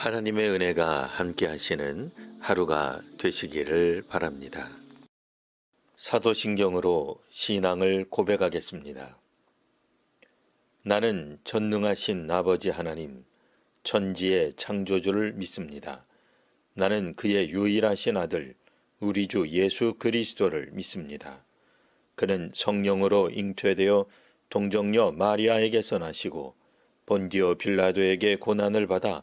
하나님의 은혜가 함께 하시는 하루가 되시기를 바랍니다. 사도신경으로 신앙을 고백하겠습니다. 나는 전능하신 아버지 하나님, 천지의 창조주를 믿습니다. 나는 그의 유일하신 아들, 우리 주 예수 그리스도를 믿습니다. 그는 성령으로 잉태되어 동정녀 마리아에게서 나시고 본디오 빌라도에게 고난을 받아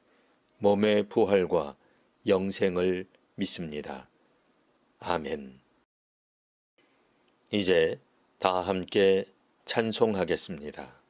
몸의 부활과 영생을 믿습니다. 아멘. 이제 다 함께 찬송하겠습니다.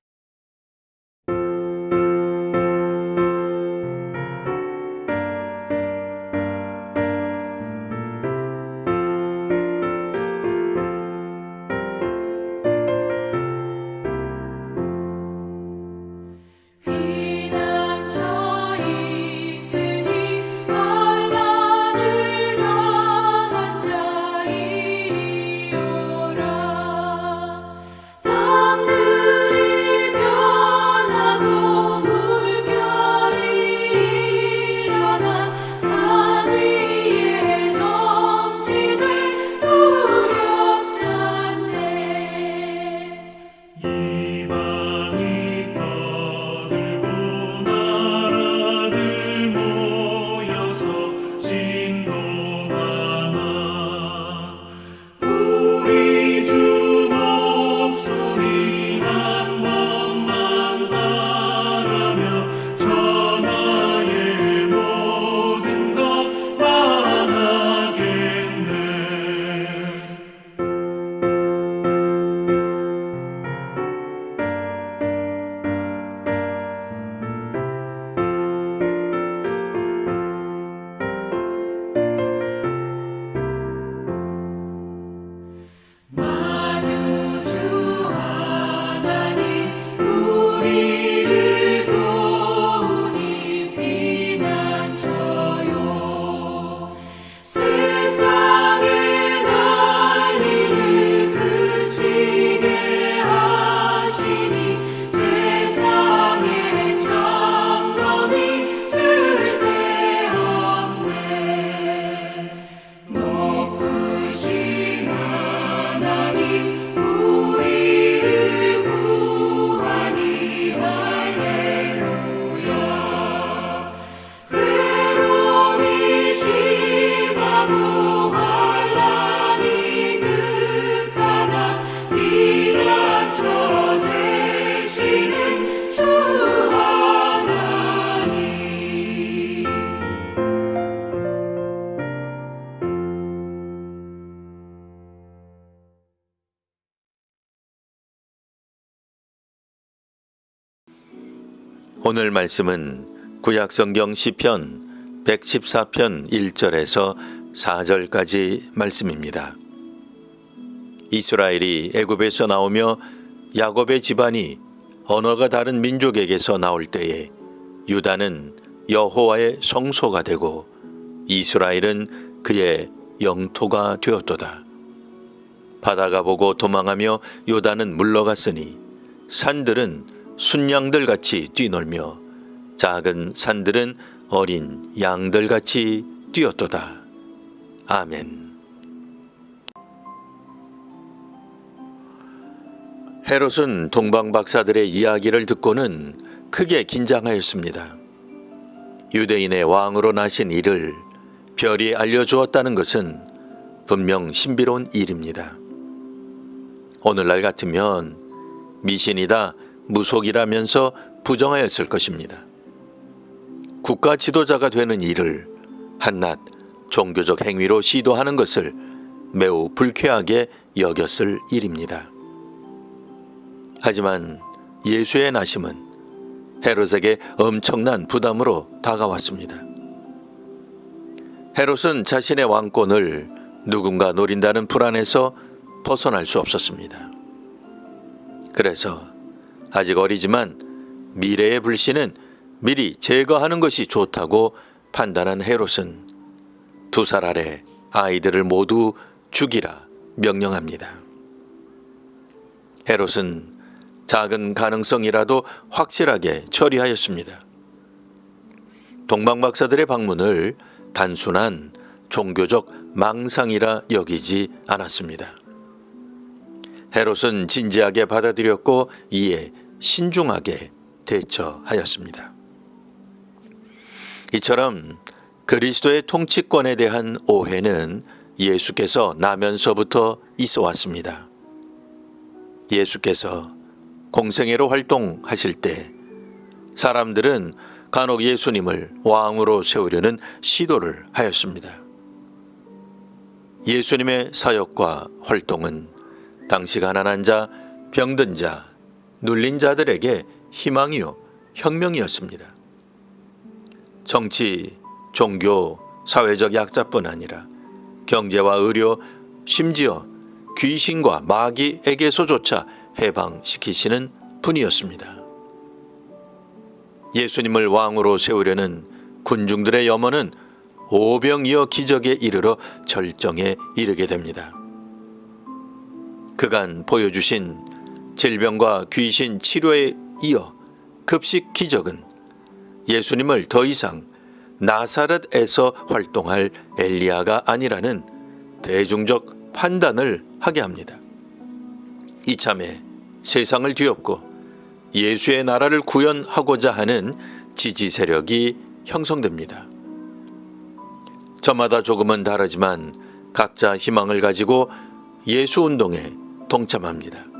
오늘 말씀은 구약성경 시편 114편 1절에서 4절까지 말씀입니다. 이스라엘이 애굽에서 나오며 야곱의 집안이 언어가 다른 민족에게서 나올 때에 유다는 여호와의 성소가 되고 이스라엘은 그의 영토가 되었도다. 바다가 보고 도망하며 요단은 물러갔으니 산들은 순양들 같이 뛰놀며 작은 산들은 어린 양들 같이 뛰었도다. 아멘. 헤롯은 동방 박사들의 이야기를 듣고는 크게 긴장하였습니다. 유대인의 왕으로 나신 이를 별이 알려주었다는 것은 분명 신비로운 일입니다. 오늘날 같으면 미신이다, 무속이라면서 부정하였을 것입니다. 국가 지도자가 되는 일을 한낱 종교적 행위로 시도하는 것을 매우 불쾌하게 여겼을 일입니다. 하지만 예수의 나심은 헤롯에게 엄청난 부담으로 다가왔습니다. 헤롯은 자신의 왕권을 누군가 노린다는 불안에서 벗어날 수 없었습니다. 그래서 아직 어리지만 미래의 불신은 미리 제거하는 것이 좋다고 판단한 헤롯은 두 살 아래 아이들을 모두 죽이라 명령합니다. 헤롯은 작은 가능성이라도 확실하게 처리하였습니다. 동방 박사들의 방문을 단순한 종교적 망상이라 여기지 않았습니다. 헤롯은 진지하게 받아들였고 이에 신중하게 대처하였습니다. 이처럼 그리스도의 통치권에 대한 오해는 예수께서 나면서부터 있어 왔습니다. 예수께서 공생애로 활동하실 때 사람들은 간혹 예수님을 왕으로 세우려는 시도를 하였습니다. 예수님의 사역과 활동은 당시 가난한 자, 병든 자, 눌린 자들에게 희망이요, 혁명이었습니다. 정치, 종교, 사회적 약자뿐 아니라 경제와 의료, 심지어 귀신과 마귀에게서조차 해방시키시는 분이었습니다. 예수님을 왕으로 세우려는 군중들의 염원은 오병이어 기적에 이르러 절정에 이르게 됩니다. 그간 보여주신 질병과 귀신 치료에 이어 급식 기적은 예수님을 더 이상 나사렛에서 활동할 엘리야가 아니라는 대중적 판단을 하게 합니다. 이참에 세상을 뒤엎고 예수의 나라를 구현하고자 하는 지지 세력이 형성됩니다. 저마다 조금은 다르지만 각자 희망을 가지고 예수 운동에 동참합니다.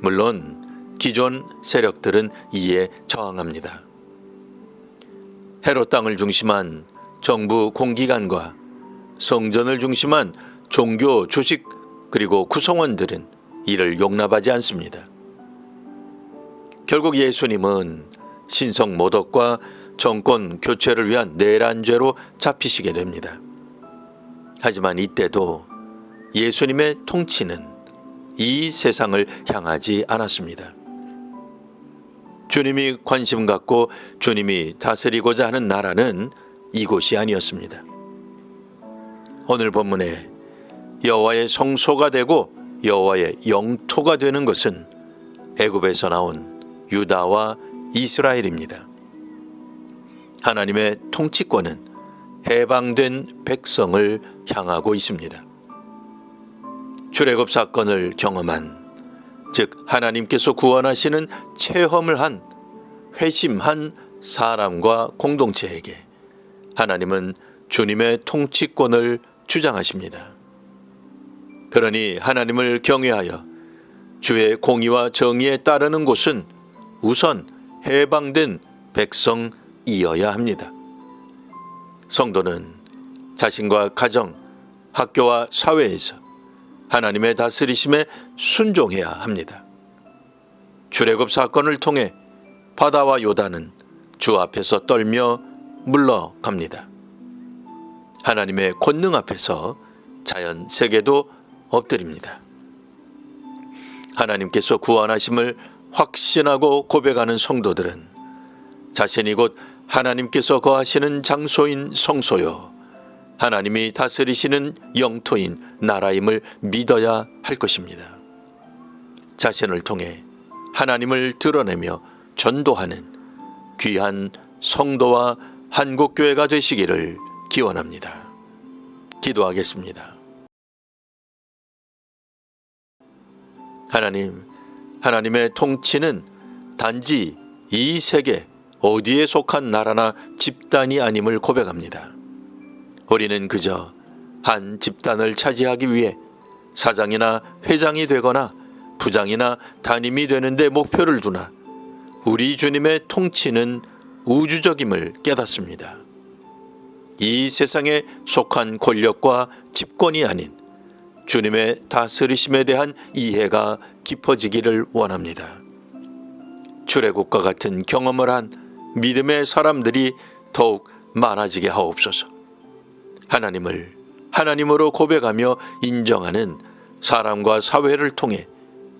물론 기존 세력들은 이에 저항합니다. 헤롯 땅을 중심한 정부 공기관과 성전을 중심한 종교 조직 그리고 구성원들은 이를 용납하지 않습니다. 결국 예수님은 신성 모독과 정권 교체를 위한 내란죄로 잡히시게 됩니다. 하지만 이때도 예수님의 통치는 이 세상을 향하지 않았습니다. 주님이 관심 갖고 주님이 다스리고자 하는 나라는 이곳이 아니었습니다. 오늘 본문에 여호와의 성소가 되고 여호와의 영토가 되는 것은 애굽에서 나온 유다와 이스라엘입니다. 하나님의 통치권은 해방된 백성을 향하고 있습니다. 출애굽 사건을 경험한 즉 하나님께서 구원하시는 체험을 한 회심한 사람과 공동체에게 하나님은 주님의 통치권을 주장하십니다. 그러니 하나님을 경외하여 주의 공의와 정의에 따르는 곳은 우선 해방된 백성이어야 합니다. 성도는 자신과 가정, 학교와 사회에서 하나님의 다스리심에 순종해야 합니다. 출애굽 사건을 통해 바다와 요단은 주 앞에서 떨며 물러갑니다. 하나님의 권능 앞에서 자연 세계도 엎드립니다. 하나님께서 구원하심을 확신하고 고백하는 성도들은 자신이 곧 하나님께서 거하시는 장소인 성소요 하나님이 다스리시는 영토인 나라임을 믿어야 할 것입니다. 자신을 통해 하나님을 드러내며 전도하는 귀한 성도와 한국교회가 되시기를 기원합니다. 기도하겠습니다. 하나님, 하나님의 통치는 단지 이 세계 어디에 속한 나라나 집단이 아님을 고백합니다. 우리는 그저 한 집단을 차지하기 위해 사장이나 회장이 되거나 부장이나 담임이 되는데 목표를 두나 우리 주님의 통치는 우주적임을 깨닫습니다. 이 세상에 속한 권력과 집권이 아닌 주님의 다스리심에 대한 이해가 깊어지기를 원합니다. 출애굽과 같은 경험을 한 믿음의 사람들이 더욱 많아지게 하옵소서. 하나님을 하나님으로 고백하며 인정하는 사람과 사회를 통해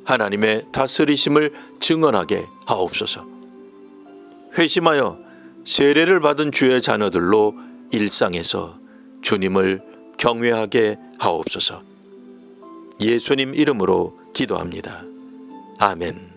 하나님의 다스리심을 증언하게 하옵소서. 회심하여 세례를 받은 주의 자녀들로 일상에서 주님을 경외하게 하옵소서. 예수님 이름으로 기도합니다. 아멘.